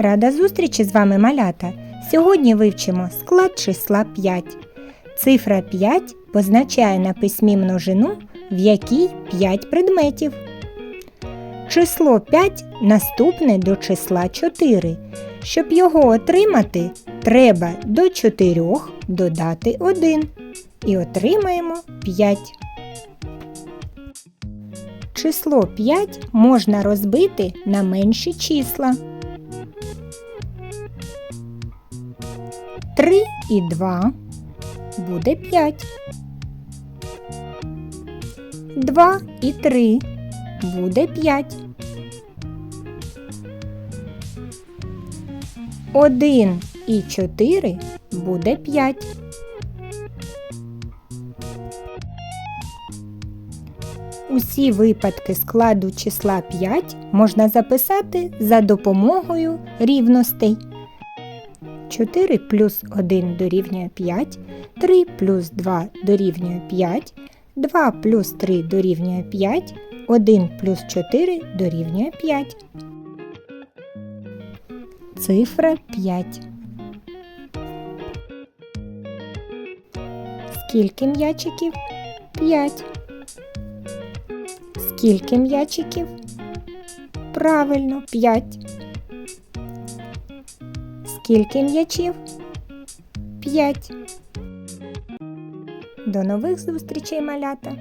Рада зустрічі з вами малята. Сьогодні вивчимо склад числа 5. Цифра 5 позначає на письмі множину, в якій 5 предметів. Число 5 наступне до числа 4. Щоб його отримати, треба до 4 додати 1 і отримаємо 5. Число 5 можна розбити на менші числа. 3 і 2 буде 5. 2 і 3 буде 5. 1 і 4 буде 5. Усі випадки складу числа 5 можна записати за допомогою рівностей. 4 плюс 1 дорівнює 5, 3 плюс 2 дорівнює 5, 2 плюс 3 дорівнює 5, 1 плюс 4 дорівнює 5. Цифра 5. Скільки м'ячиків? 5. Скільки м'ячиків? Правильно, 5. Скільки м'ячів? 5. До нових зустрічей, малята!